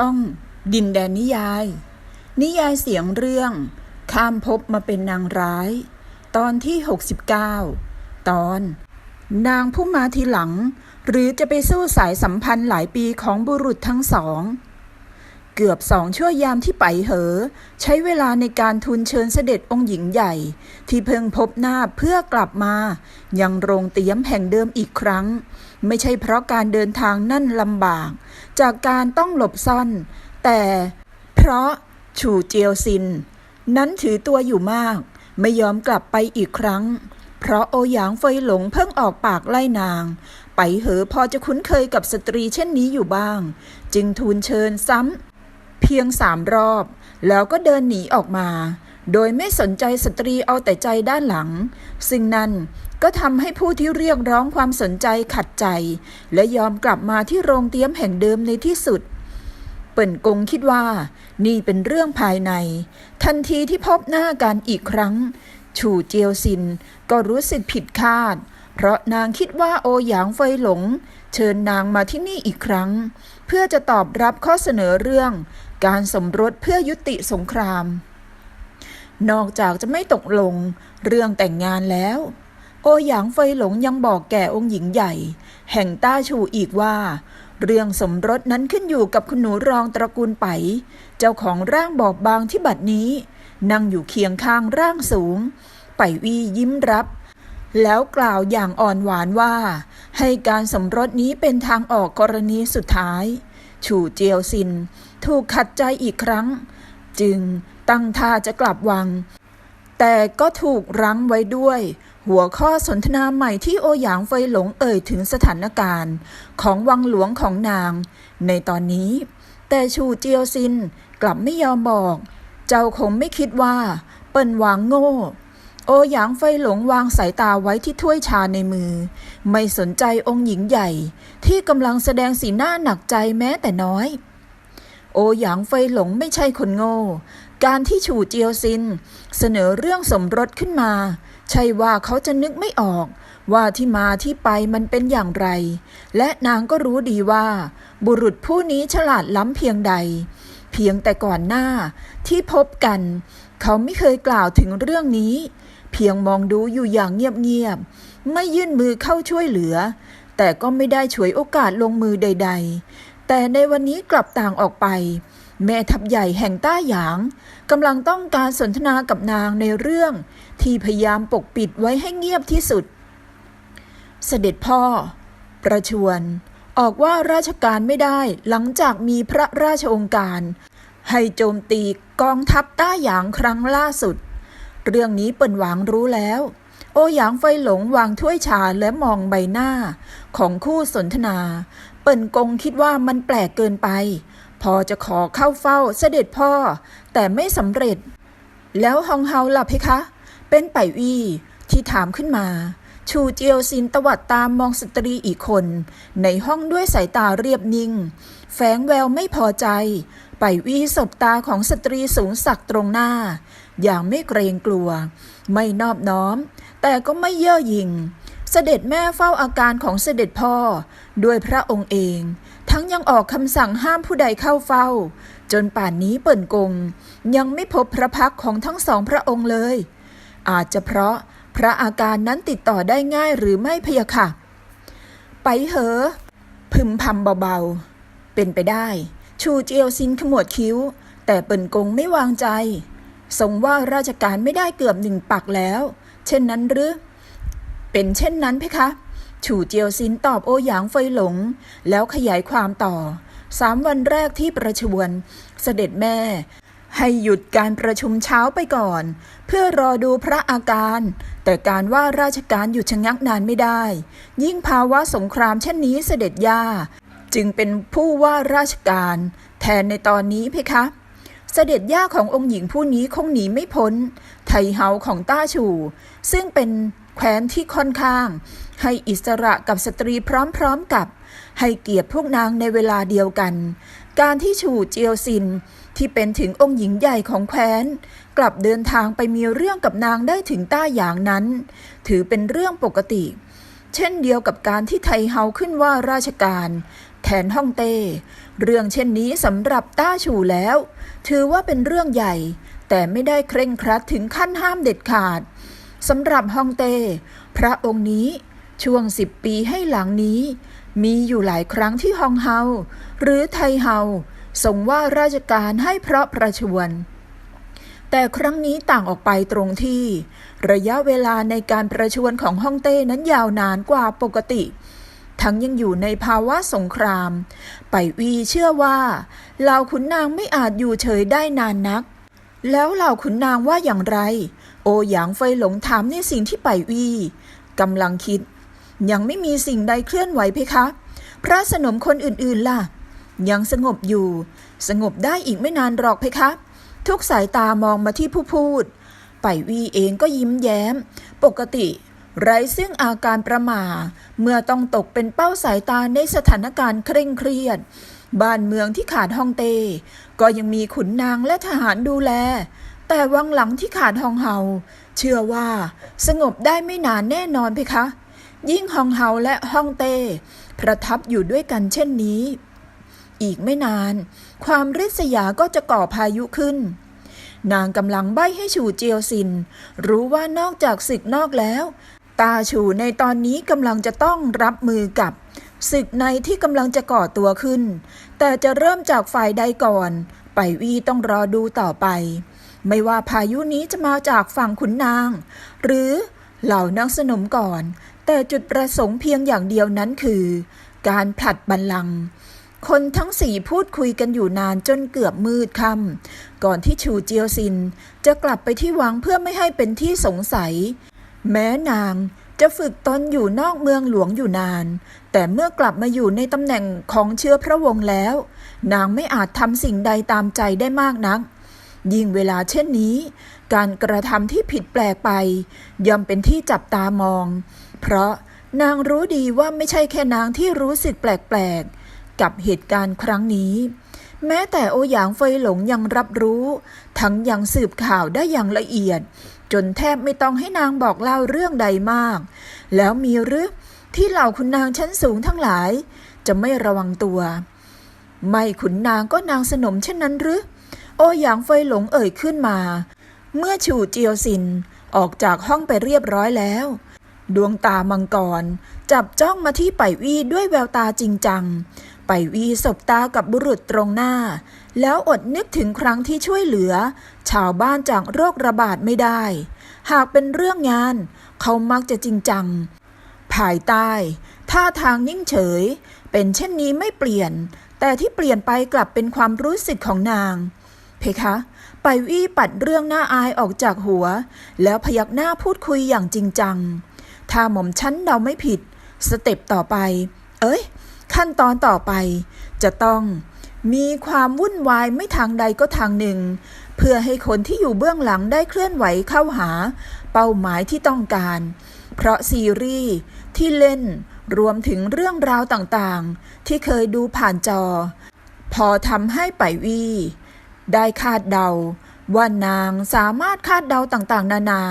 ช่อง ดินแดนนิยาย นิยายเสียงเรื่อง ข้ามภพมาเป็นนางร้าย ตอนที่ 69 ตอน นางผู้มาทีหลัง หรือจะไปสู้สายสัมพันธ์หลายปีของบุรุษทั้งสอง เกือบสองชั่วยามที่ไปเหอ ใช้เวลาในการทูลเชิญเสด็จองค์หญิงใหญ่ ที่เพิ่งพบหน้าเพื่อกลับมา ยังโรงเตี๊ยมแห่งเดิมอีกครั้ง ไม่ใช่เพราะการเดินทางนั่นลำบาก จากการต้องหลบซ่อน แต่เพราะฉูเจียวซิน นั้นถือตัวอยู่มาก ไม่ยอมกลับไปอีกครั้ง เพราะโอหยางเฟยหลงเพิ่งออกปากไล่นางไปเหอพอจะคุ้นเคยกับสตรีเช่นนี้อยู่บ้าง จึงทูลเชิญซ้ำ เพียงสามรอบ แล้วก็เดินหนีออกมา โดยไม่สนใจสตรีเอาแต่ใจด้านหลัง ซึ่งนั่นก็ทำให้ผู้ที่เรียกร้องความสนใจขัดใจ และยอมกลับมาที่โรงเตี้ยมแห่งเดิมในที่สุด เปิ่นกงคิดว่า นี่เป็นเรื่องภายใน ทันทีที่พบหน้ากันอีกครั้งฉู่เจียวซินก็รู้สึกผิดคาด เพราะนางคิดว่าโอหยางเฟยหลง เชิญนางมาที่นี่อีกครั้ง เพื่อจะตอบรับข้อเสนอเรื่อง การสมรสเพื่อยุติสงคราม นอกจากจะไม่ตกลงเรื่องแต่งงานแล้ว โอหยางเฟยหลงยังบอกแก่องค์หญิงใหญ่ แห่งต้าชูอีกว่า เรื่องสมรสนั้นขึ้นอยู่กับคุณหนูรองตระกูลไป เจ้าของร่างบอบบางที่บัดนี้ นั่งอยู่เคียงข้างร่างสูง ไปวียิ้มรับแล้วกล่าวอย่างอ่อนหวานว่า ให้การสมรสนี้เป็นทางออกกรณีสุดท้าย ฉู่เจียวซิน ถูกขัดใจอีกครั้ง จึงตั้งท่าจะกลับวัง แต่ก็ถูกรั้งไว้ด้วย หัวข้อสนทนาใหม่ที่โอหยางเฟยหลงเอ่ยถึงสถานการณ์ ของวังหลวงของนาง ในตอนนี้ แต่ชูเจียวซินกลับไม่ยอมบอก เจ้าคงไม่คิดว่าเปิ้นวางโง่โอหยางเฟยหลงวางสายตาไว้ที่ถ้วยชาในมือ ไม่สนใจองค์หญิงใหญ่ ที่กำลังแสดงสีหน้าหนักใจแม้แต่น้อย โอหยางเฟยหลงไม่ใช่คนโง่ การที่ฉู่เจียวซิน เสนอเรื่องสมรสขึ้นมา ใช่ว่าเขาจะนึกไม่ออก ว่าที่มาที่ไปมันเป็นอย่างไร และนางก็รู้ดีว่า บุรุษผู้นี้ฉลาดล้ำเพียงใด เพียงแต่ก่อนหน้าที่พบกัน เขาไม่เคยกล่าวถึงเรื่องนี้ เพียงมองดูอยู่อย่างเงียบๆไม่ยื่นมือเข้าช่วยเหลือ แต่ก็ไม่ได้ฉวยโอกาสลงมือใด ๆ แต่ในวันนี้กลับต่างออกไป แม่ทัพใหญ่แห่งต้าหยางกำลังต้องการสนทนากับนางในเรื่อง ที่พยายามปกปิดไว้ให้เงียบที่สุด เสด็จพ่อ ประชวน ออกว่าราชการไม่ได้หลังจากมีพระราชองค์การ ให้โจมตีกองทัพต้าหยางครั้งล่าสุด เรื่องนี้เปิ่นหวางรู้แล้วโอหยางไฟหลงวางถ้วยชาและมองใบหน้าของคู่สนทนา เปิ่นกงคิดว่ามันแปลกเกินไป พอจะขอเข้าเฝ้าเสด็จพ่อ แต่ไม่สำเร็จ แล้วฮองเฮาล่ะเพคะ เป็นไปวี่ที่ถามขึ้นมา ชูเจียวซินตวัดตามมองสตรีอีกคน ในห้องด้วยสายตาเรียบนิ่ง แฝงแววไม่พอใจ ไปวี่สบตาของสตรีสูงสักตรงหน้า อย่างไม่เกรงกลัว ไม่นอบน้อม แต่ก็ไม่เย่อหยิ่ง เสด็จแม่เฝ้าอาการของเสด็จพ่อด้วยพระองค์เอง ทั้งยังออกคำสั่งห้ามผู้ใดเข้าเฝ้า จนป่านนี้เปิ่นกง ยังไม่พบพระพักของทั้งสองพระองค์เลย อาจจะเพราะพระอาการนั้นติดต่อได้ง่ายหรือไม่พยะค่ะ ไปเหอะพึมพำเบาๆ เป็นไปได้ ชูเจียวซินขมวดคิ้ว แต่เปิ่นกงไม่วางใจ ทรงว่าราชการไม่ได้เกือบหนึ่งปักแล้ว เช่นนั้นหรือ เป็นเช่นนั้นเพคะฉู่เจียวซินตอบโอหยางเฟยหลง แล้วขยายความต่อสามวันแรกที่ประชวน เสด็จแม่ ให้หยุดการประชุมเช้าไปก่อน เพื่อรอดูพระอาการ แต่การว่าราชการหยุดชะงักนานไม่ได้ ยิ่งภาวะสงครามเช่นนี้เสด็จย่า จึงเป็นผู้ว่าราชการ แทนในตอนนี้เพคะ เสด็จย่าขององค์หญิงผู้นี้คงหนีไม่พ้น ไทเฮาของต้าชูซึ่งเป็น แคว้นที่ค่อนข้าง ให้อิสระกับสตรีพร้อมๆกับ ให้เกียรติพวกนางในเวลาเดียวกัน การที่ฉูเจียวซินที่เป็นถึงองค์หญิงใหญ่ของแคว้น กลับเดินทางไปมีเรื่องกับนางได้ถึงต้าหยางนั้น ถือเป็นเรื่องปกติ เช่นเดียวกับการที่ไทเฮาขึ้นว่าราชการแทแทนฮ่องเต้ เรื่องเช่นนี้สำหรับต้าฉูแล้ว ถือว่าเป็นเรื่องใหญ่ แต่ไม่ได้เคร่งครัดถึงขั้นห้ามเด็ดขาด สำหรับฮองเต้พระองค์นี้ช่วงสิบปีให้หลังนี้ มีอยู่หลายครั้งที่ฮองเฮาหรือไทเฮาส่งว่าราชการให้เพราะประชวรแต่ครั้งนี้ต่างออกไปตรงที่ ระยะเวลาในการประชวรของฮ่องเต้นั้นยาวนานกว่าปกติ ทั้งยังอยู่ในภาวะสงคราม ไปวีเชื่อว่าเหล่าขุนนางไม่อาจอยู่เฉยได้นานนัก แล้วเหล่าขุนนางว่าอย่างไร โอหยางเฟยหลงถามในสิ่งที่ไปวีกำลังคิด ยังไม่มีสิ่งใดเคลื่อนไหวเพคะ พระสนมคนอื่นๆล่ะ ยังสงบอยู่ สงบได้อีกไม่นานหรอกเพคะ ทุกสายตามองมาที่ผู้พูด ไปวีเองก็ยิ้มแย้ม ปกติ ไร้ซึ่งอาการประหม่าเมื่อต้องตกเป็นเป้าสายตาในสถานการณ์เคร่งเครียด บ้านเมืองที่ขาดฮ่องเต้ ก็ยังมีขุนนางและทหารดูแล แต่วังหลังที่ขาดฮองเฮาเชื่อว่าสงบได้ไม่นานแน่นอนเพคะ ยิ่งฮองเฮาและฮองเต้ประทับอยู่ด้วยกันเช่นนี้ อีกไม่นาน ความริษยาก็จะก่อพายุขึ้น นางกำลังใบ้ให้ฉูเจียวซิน รู้ว่านอกจากศึกนอกแล้ว ตาฉูในตอนนี้กำลังจะต้องรับมือกับ ศึกในที่กำลังจะก่อตัวขึ้น แต่จะเริ่มจากฝ่ายใดก่อน ไปวีต้องรอดูต่อไป ไม่ว่าพายุนี้จะมาจากฝั่งขุนนาง หรือเหล่านักสนมก่อน แต่จุดประสงค์เพียงอย่างเดียวนั้นคือ การผลัดบัลลังก์คนทั้งสี่พูดคุยกันอยู่นานจนเกือบมืดค่ำก่อนที่ชูเจียวซิน จะกลับไปที่วังเพื่อไม่ให้เป็นที่สงสัย แม้นาง จะฝึกตนอยู่นอกเมืองหลวงอยู่นาน แต่เมื่อกลับมาอยู่ในตำแหน่งของเชื้อพระวงศ์แล้ว นางไม่อาจทำสิ่งใดตามใจได้มากนัก ยิ่งเวลาเช่นนี้ การกระทำที่ผิดแปลกไป ย่อมเป็นที่จับตามอง เพราะนางรู้ดีว่าไม่ใช่แค่นางที่รู้สึกแปลกๆ กับเหตุการณ์ครั้งนี้ แม้แต่โอหยางเฟยหลงยังรับรู้ ทั้งยังสืบข่าวได้อย่างละเอียด จนแทบไม่ต้องให้นางบอกเล่าเรื่องใดมาก แล้วมีหรือที่เหล่าคุณนางชั้นสูงทั้งหลาย จะไม่ระวังตัว ไม่ขุนนางก็นางสนมเช่นนั้นหรือโอหยางเฟยหลงเอ่ยขึ้นมา เมื่อฉูเจียวซินออกจากห้องไปเรียบร้อยแล้ว ดวงตามังกร จับจ้องมาที่ไปวีด้วยแววตาจริงจัง ไปวีสบตากับบุรุษตรงหน้า แล้วอดนึกถึงครั้งที่ช่วยเหลือ ชาวบ้านจากโรคระบาดไม่ได้ หากเป็นเรื่องงาน เขามักจะจริงจัง ภายใต้ท่าทางนิ่งเฉย เป็นเช่นนี้ไม่เปลี่ยน แต่ที่เปลี่ยนไปกลับเป็นความรู้สึกของนาง เพคะไปวี่ปัดเรื่องน่าอายออกจากหัว แล้วพยักหน้าพูดคุยอย่างจริงจัง ถ้าหม่อมชั้นเดาไม่ผิด สเต็ปต่อไป เอ้ย ขั้นตอนต่อไป จะต้องมีความวุ่นวายไม่ทางใดก็ทางหนึ่ง เพื่อให้คนที่อยู่เบื้องหลังได้เคลื่อนไหวเข้าหา เป้าหมายที่ต้องการ เพราะซีรีส์ที่เล่นรวมถึงเรื่องราวต่างๆ ที่เคยดูผ่านจอ พอทำให้ไปวีได้คาดเดา ว่านางสามารถคาดเดาต่างๆ นานา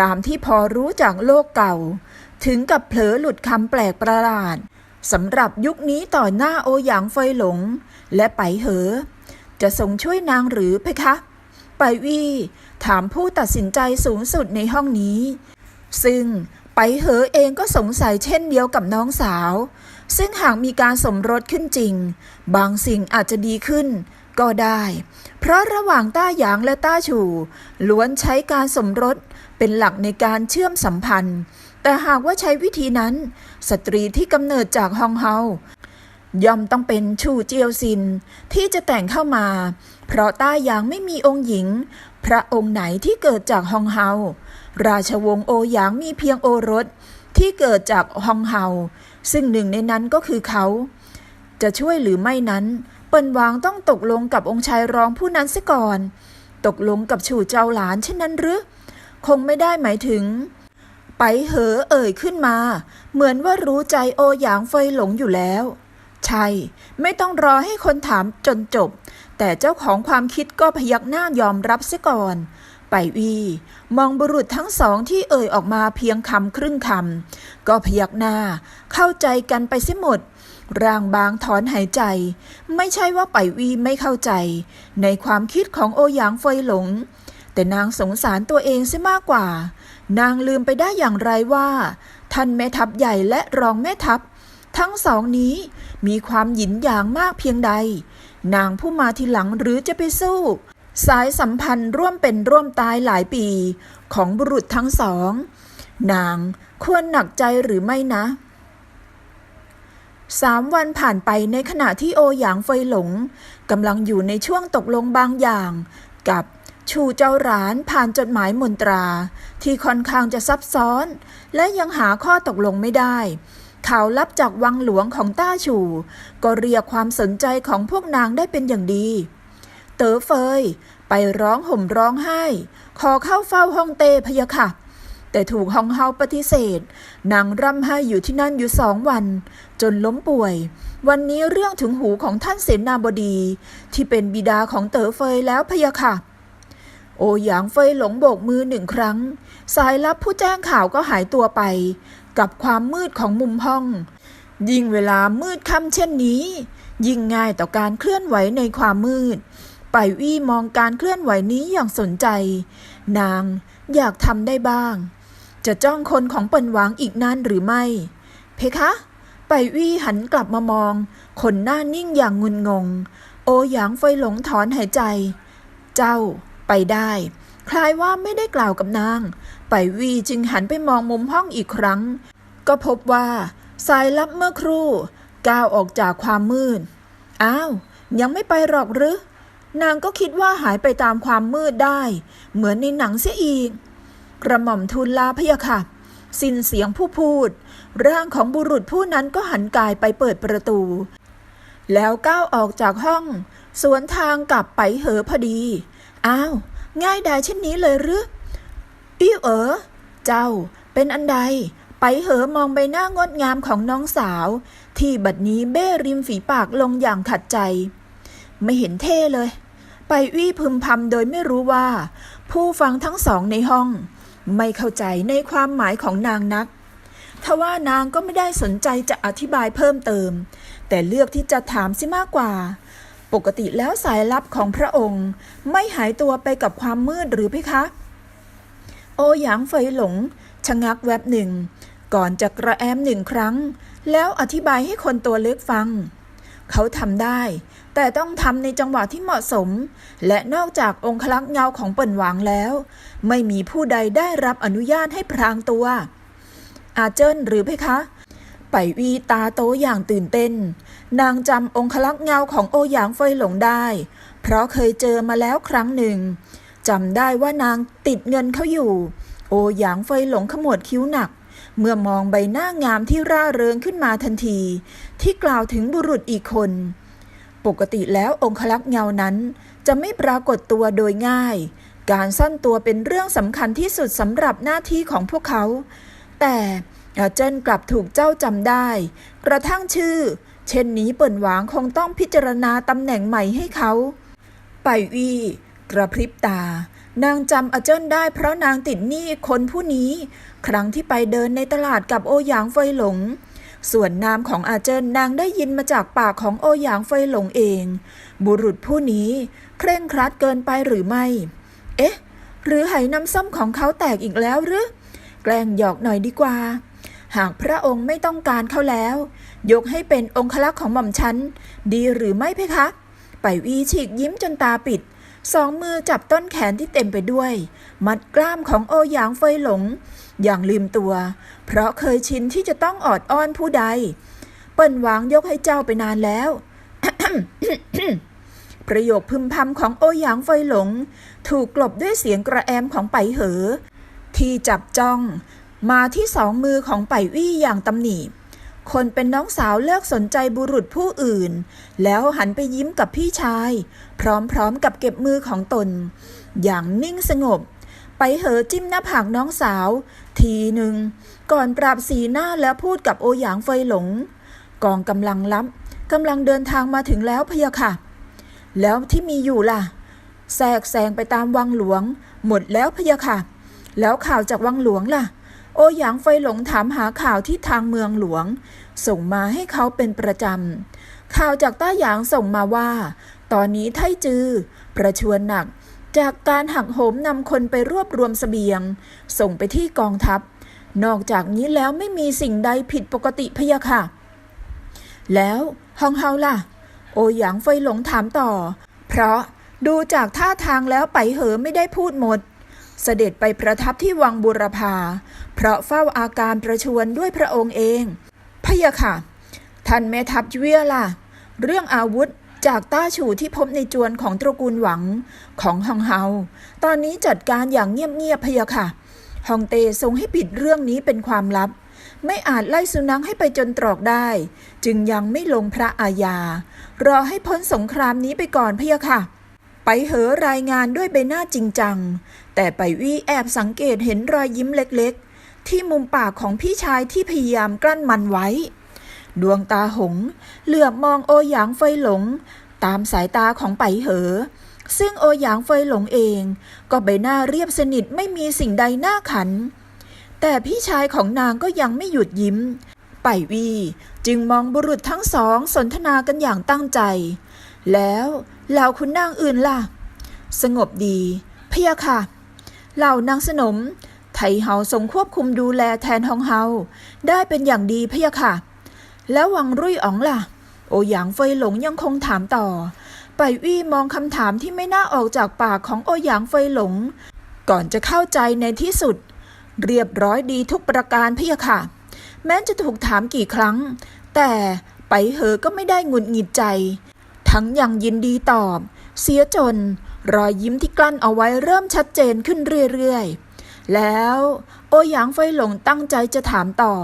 ตามที่พอรู้จากโลกเก่า ถึงกับเผลอหลุดคำแปลกประหลาด สำหรับยุคนี้ต่อหน้าโอหยางเฟยหลง และไปเหอ จะทรงช่วยนางหรือเพคะ ไปวีถามผู้ตัดสินใจสูงสุดในห้องนี้ ซึ่งไปเหอเองก็สงสัยเช่นเดียวกับน้องสาว ซึ่งหากมีการสมรสขึ้นจริง บางสิ่งอาจจะดีขึ้น ก็ได้ เพราะระหว่างต้าหยางและต้าฉูล้วนใช้การสมรสเป็นหลักในการเชื่อมสัมพันธ์ แต่หากว่าใช้วิธีนั้น สตรีที่กำเนิดจากฮองเฮาย่อมต้องเป็นชูเจียวซินที่จะแต่งเข้ามา เพราะต้าหยางไม่มีองค์หญิง พระองค์ไหนที่เกิดจากฮองเฮาราชวงศ์โอหยางมีเพียงโอรสที่เกิดจากฮองเฮาซึ่งหนึ่งในนั้นก็คือเขา จะช่วยหรือไม่นั้น เปิ้นหวางต้องตกลงกับองค์ชายรองผู้นั้นเสียก่อน ตกลงกับฉู่เจ้าหลานเช่นนั้นหรือ คงไม่ได้หมายถึง ไปเหอเอ่ยขึ้นมา เหมือนว่ารู้ใจโอหยางเฟยหลงอยู่แล้ว ใช่ ไม่ต้องรอให้คนถามจนจบ แต่เจ้าของความคิดก็พยักหน้ายอมรับเสียก่อนไปวีมองบุรุษทั้งสองที่เอ่ยออกมาเพียงคำครึ่งคำก็พยักหน้า เข้าใจกันไปเสียหมด ร่างบางถอนหายใจ ไม่ใช่ว่าไปวีไม่เข้าใจ ในความคิดของโอหยางเฟยหลง แต่นางสงสารตัวเองเสียมากกว่า นางลืมไปได้อย่างไรว่า ท่านแม่ทัพใหญ่และรองแม่ทัพ ทั้งสองนี้มีความหยินหยางมากเพียงใด นางผู้มาทีหลังหรือจะไปสู้ สายสัมพันธ์ร่วมเป็นร่วมตายหลายปี ของบุรุษทั้งสอง นางควรหนักใจหรือไม่นะสามวันผ่านไปในขณะที่โอหยางเฟยหลงกำลังอยู่ในช่วงตกลงบางอย่าง กับ ชูเจ้าหรานผ่านจดหมายมนตรา ที่ค่อนข้างจะซับซ้อน และยังหาข้อตกลงไม่ได้ข่าวลับจากวังหลวงของต้าชู ก็เรียกความสนใจของพวกนางได้เป็นอย่างดี เต๋อเฟย ไปร้องห่มร้องไห้ ขอเข้าเฝ้าห้องเต้พยะค่ะ แต่ถูกฮองเฮาปฏิเสธ นางร่ำไห้อยู่ที่นั่นอยู่สองวัน จนล้มป่วย วันนี้เรื่องถึงหูของท่านเสนาบดี ที่เป็นบิดาของเต๋อเฟยแล้วพยะค่ะ โอหยางเฟยหลงโบกมือหนึ่งครั้ง สายลับผู้แจ้งข่าวก็หายตัวไป กับความมืดของมุมห้อง ยิ่งเวลามืดค่ำเช่นนี้ ยิ่งง่ายต่อการเคลื่อนไหวในความมืดไปวี่มองการเคลื่อนไหวนี้อย่างสนใจ นางอยากทำได้บ้าง จะจ้องคนของเปิ่นหวางอีกนานหรือไม่ เพคะ ไปวี่หันกลับมามอง คนหน้านิ่งอย่างงุนงง โอหยางเฟยหลงถอนหายใจ เจ้า ไปได้ คล้ายว่าไม่ได้กล่าวกับนาง ไปวีจึงหันไปมองมุมห้องอีกครั้ง ก็พบว่าสายลับเมื่อครู่ ก้าวออกจากความมืด อ้าว ยังไม่ไปหรอกหรือนางก็คิดว่าหายไปตามความมืดได้ เหมือนในหนังเสียอีก กระหม่อมทูลลาพยะค่ะ สิ้นเสียงผู้พูด ร่างของบุรุษผู้นั้นก็หันกายไปเปิดประตู แล้วก้าวออกจากห้อง สวนทางกับไปเหอพอดี อ้าว ง่ายดายเช่นนี้เลยหรืออี้เอ๋อเจ้าเป็นอันใด ไปเหอมองใบหน้างดงามของน้องสาว ที่บัดนี้เบ้ริมฝีปากลงอย่างขัดใจ ไม่เห็นเท่เลย ไปวี่พึมพำโดยไม่รู้ว่า ผู้ฟังทั้งสองในห้อง ไม่เข้าใจในความหมายของนางนักทว่านางก็ไม่ได้สนใจจะอธิบายเพิ่มเติม แต่เลือกที่จะถามซิมากกว่า ปกติแล้วสายลับของพระองค์ ไม่หายตัวไปกับความมืดหรือเพคะ โอหยางเฟยหลง ชะงักแวบหนึ่ง ก่อนจะกระแอมหนึ่งครั้ง แล้วอธิบายให้คนตัวเล็กฟัง เขาทำได้ แต่ต้องทำในจังหวะที่เหมาะสม และนอกจากองคลักษ์เงาของเปิ่นหวางแล้ว ไม่มีผู้ใดได้รับอนุญาตให้พรางตัว อาเจิ้นหรือเพคะ ไปวีตาโตอย่างตื่นเต้น นางจำองคลักษ์เงาของโอหยางเฟยหลงได้ เพราะเคยเจอมาแล้วครั้งหนึ่งจำได้ว่านางติดเงินเขาอยู่ โอหยางเฟยหลงขมวดคิ้วหนัก เมื่อมองใบหน้างามที่ร่าเริงขึ้นมาทันที ที่กล่าวถึงบุรุษอีกคน ปกติแล้วองคลักษ์เงานั้นจะไม่ปรากฏตัวโดยง่าย การซ่อนตัวเป็นเรื่องสำคัญที่สุดสำหรับหน้าที่ของพวกเขา แต่ เจิ้นกลับถูกเจ้าจำได้ กระทั่งชื่อ เช่นนี้เปิ่นหวางคงต้องพิจารณาตำแหน่งใหม่ให้เขา ไปวีกระพริบตา นางจำอาเจิ้นได้เพราะนางติดหนี้คนผู้นี้ ครั้งที่ไปเดินในตลาดกับโอหยางเฟยหลง ส่วนนามของอาเจิ้นนางได้ยินมาจากปากของโอหยางเฟยหลงเอง บุรุษผู้นี้ เคร่งครัดเกินไปหรือไม่ เอ๊ะ หรือไหน้ำส้มของเขาแตกอีกแล้วหรือ แกล้งหยอกหน่อยดีกว่า หากพระองค์ไม่ต้องการเขาแล้ว ยกให้เป็นองคลักษ์ของหม่อมฉัน ดีหรือไม่เพคะ ไปวีฉีกยิ้มจนตาปิด สองมือจับต้นแขนที่เต็มไปด้วย มัดกล้ามของโอหยางเฟยหลง อย่างลืมตัว เพราะเคยชินที่จะต้องออดอ้อนผู้ใด เปิ้นหวางยกให้เจ้าไปนานแล้วประโยคพึมพำของโอหยางเฟยหลง ถูกกลบด้วยเสียงกระแอมของไปเหอ ที่จับจ้อง มาที่สองมือของไปวี่อย่างตำหนิคนเป็นน้องสาวเลิกสนใจบุรุษผู้อื่น แล้วหันไปยิ้มกับพี่ชาย พร้อมๆกับเก็บมือของตน อย่างนิ่งสงบ ไปเหอจิ้มหน้าผากน้องสาว ทีหนึ่ง ก่อนปราบสีหน้าแล้วพูดกับโอหยางเฟยหลง กองกำลังลับกำลังเดินทางมาถึงแล้วพะยะค่ะ แล้วที่มีอยู่ล่ะแทรกแซงไปตามวังหลวง หมดแล้วพะยะค่ะ แล้วข่าวจากวังหลวงล่ะ โอหยางไฟหลงถามหาข่าวที่ทางเมืองหลวง ส่งมาให้เขาเป็นประจำ ข่าวจากต้าหยางส่งมาว่า ตอนนี้ไทจือ ประชวรหนัก จากการหักโหมนำคนไปรวบรวมเสบียง ส่งไปที่กองทัพ นอกจากนี้แล้วไม่มีสิ่งใดผิดปกติพะยะค่ะ แล้วฮองเฮาล่ะ โอหยางไฟหลงถามต่อ เพราะดูจากท่าทางแล้วไปเหอไม่ได้พูดหมด เสด็จไปประทับที่วังบุรพา เพราะเฝ้าอาการประชวรด้วยพระองค์เองพะยะค่ะ ท่านแม่ทัพเวียล่ะ เรื่องอาวุธจากต้าฉูที่พบในจวนของตระกูลหวังของฮองเฮา ตอนนี้จัดการอย่างเงียบๆพะยะค่ะ ฮองเตทรงให้ปิดเรื่องนี้เป็นความลับ ไม่อาจไล่สุนัขให้ไปจนตรอกได้ จึงยังไม่ลงพระอาญารอให้พ้นสงครามนี้ไปก่อนพะยะค่ะ ไปเหอรายงานด้วยใบหน้าจริงจัง แต่ไปวี่แอบสังเกตเห็นรอยยิ้มเล็กๆ ที่มุมปากของพี่ชายที่พยายามกลั้นมันไว้ ดวงตาหง เหลือบมองโอหยางเฟยหลง ตามสายตาของไปเหอ ซึ่งโอหยางเฟยหลงเอง ก็ใบหน้าเรียบสนิทไม่มีสิ่งใดน่าขัน แต่พี่ชายของนางก็ยังไม่หยุดยิ้ม ไปวีจึงมองบุรุษทั้งสองสนทนากันอย่างตั้งใจ แล้ว เหล่าคุณนางอื่นล่ะ สงบดีพะยะค่ะ เหล่านางสนม ไทเฮาทรงควบคุมดูแลแทนฮองเฮาได้เป็นอย่างดีพะยะค่ะ แล้ววังรุ่ยอ๋องล่ะ โอหยางเฟยหลงยังคงถามต่อ ไปวี่มองคำถามที่ไม่น่าออกจากปากของโอหยางเฟยหลง ก่อนจะเข้าใจในที่สุด เรียบร้อยดีทุกประการพะยะค่ะ แม้จะถูกถามกี่ครั้ง แต่ไปเหอก็ไม่ได้หงุดหงิดใจ ทั้งยังยินดีตอบ เสียจน รอยยิ้มที่กลั้นเอาไว้เริ่มชัดเจนขึ้นเรื่อยๆ แล้ว โอหยางเฟหลงตั้งใจจะถามต่อ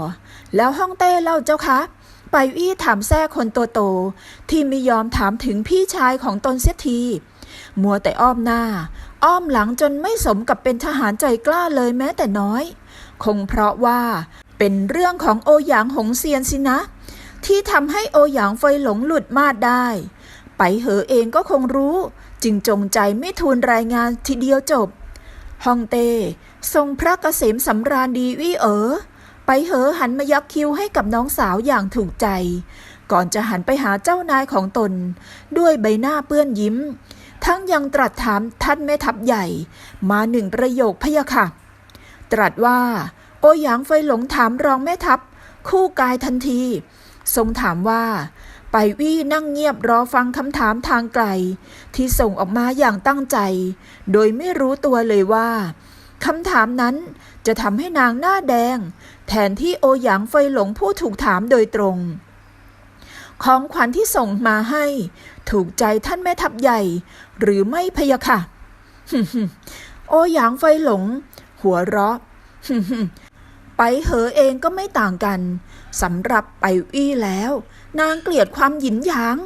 แล้วฮ่องเต้เล่าเจ้าคะไปอี้ถามแท้คนตัวโต ที่ไม่ยอมถามถึงพี่ชายของตนเสียที มัวแต่อ้อมหน้า อ้อมหลังจนไม่สมกับเป็นทหารใจกล้าเลยแม้แต่น้อย คงเพราะว่า เป็นเรื่องของโอหยางหงเซียนสินะ ที่ทำให้โอหยางเฟยหลงหลุดมาดได้ ไปเหอเองก็คงรู้ จึงจงใจไม่ทูลรายงานทีเดียวจบฮองเต้ทรงพระเกษมสำราญดีวิเอ๋อไปเหอหันมายักคิ้วให้กับน้องสาวอย่างถูกใจ ก่อนจะหันไปหาเจ้านายของตน ด้วยใบหน้าเปื้อนยิ้ม ทั้งยังตรัสถามท่านแม่ทัพใหญ่ มาหนึ่งประโยคพะยะค่ะ ตรัสว่า โอหยางเฟหลงถามรองแม่ทัพ คู่กายทันที ทรงถามว่า ไปวี่นั่งเงียบรอฟังคำถามทางไกล ที่ส่งออกมาอย่างตั้งใจ โดยไม่รู้ตัวเลยว่าคำถามนั้นจะทำให้นางหน้าแดง แทนที่โอหยางเฟยหลงผู้ถูกถามโดยตรง ของขวัญที่ส่งมาให้ ถูกใจท่านแม่ทัพใหญ่ หรือไม่พยะค่ะ โอหยางเฟหลง หัวเราะไปเหอเองก็ไม่ต่างกันสำหรับไปอี้แล้ว นางเกลียดความหยินหยาง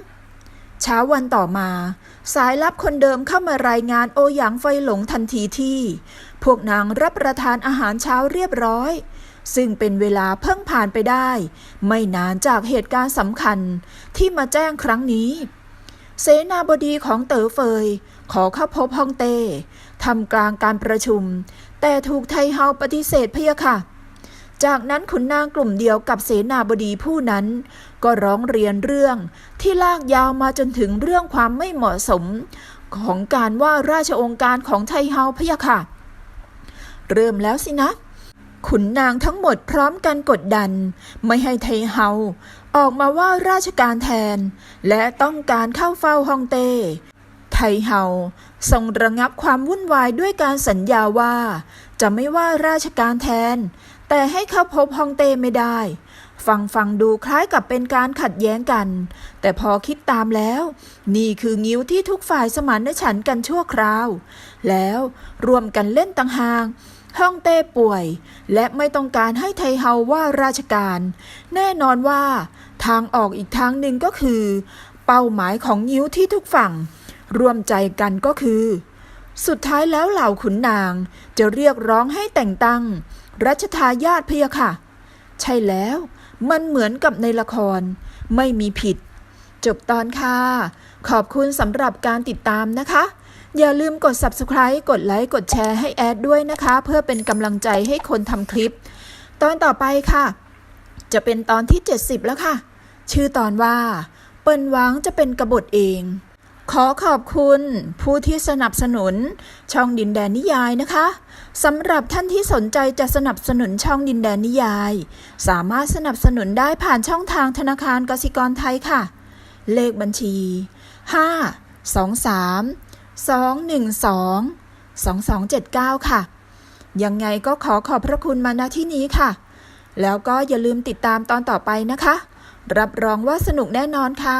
เช้าวันต่อมา สายลับคนเดิมเข้ามารายงานโอหยางไฟหลงทันทีที่ พวกนางรับประทานอาหารเช้าเรียบร้อย ซึ่งเป็นเวลาเพิ่งผ่านไปได้ ไม่นานจากเหตุการณ์สำคัญที่มาแจ้งครั้งนี้ เสนาบดีของเต๋อเฟย ขอเข้าพบฮ่องเต้ทำกลางการประชุม แต่ถูกไทเฮาปฏิเสธเพะยค่ะ จากนั้นขุนนางกลุ่มเดียวกับเสนาบดีผู้นั้น ก็ร้องเรียนเรื่องที่ลากยาวมาจนถึงเรื่องความไม่เหมาะสม ของการว่าราชองค์การของไทเฮาพะยะค่ะ เริ่มแล้วสินะ ขุนนางทั้งหมดพร้อมกันกดดัน ไม่ให้ไทเฮาออกมาว่าราชการแทน และต้องการเข้าเฝ้าฮ่องเต้ไทเฮาทรงระงับความวุ่นวายด้วยการสัญญาว่า จะไม่ว่าราชการแทน แต่ให้เข้าพบฮ่องเต้ไม่ได้ ฟังฟังดูคล้ายกับเป็นการขัดแย้งกัน แต่พอคิดตามแล้ว นี่คืองิ้วที่ทุกฝ่ายสมานฉันท์กันชั่วคราว แล้วรวมกันเล่นตังหางฮ่องเต้ป่วย และไม่ต้องการให้ไทเฮาว่าราชการ แน่นอนว่า ทางออกอีกทางหนึ่งก็คือ เป้าหมายของงิ้วที่ทุกฝั่งรวมใจกันก็คือ สุดท้ายแล้วเหล่าขุนนางจะเรียกร้องให้แต่งตั้ง รัชทายาทพะยะค่ะ ใช่แล้ว มันเหมือนกับในละคร ไม่มีผิด จบตอนค่ะ ขอบคุณสำหรับการติดตามนะคะ อย่าลืมกด subscribe กดไลค์กดแชร์ให้แอดด้วยนะคะ เพื่อเป็นกำลังใจให้คนทำคลิป ตอนต่อไปค่ะ จะเป็นตอนที่ 70 แล้วค่ะ ชื่อตอนว่า เปิ้นหวังจะเป็นกบฏเอง ขอขอบคุณผู้ที่สนับสนุนช่องดินแดนนิยายนะคะสำหรับท่านที่สนใจจะสนับสนุนช่องดินแดนนิยาย สามารถสนับสนุนได้ผ่านช่องทางธนาคารกสิกรไทยค่ะ เลขบัญชี 5 2 3 2 1 2 2 2 7 9 ค่ะ ยังไงก็ขอขอบพระคุณมาณที่นี้ค่ะ แล้วก็อย่าลืมติดตามตอนต่อไปนะคะ รับรองว่าสนุกแน่นอนค่ะ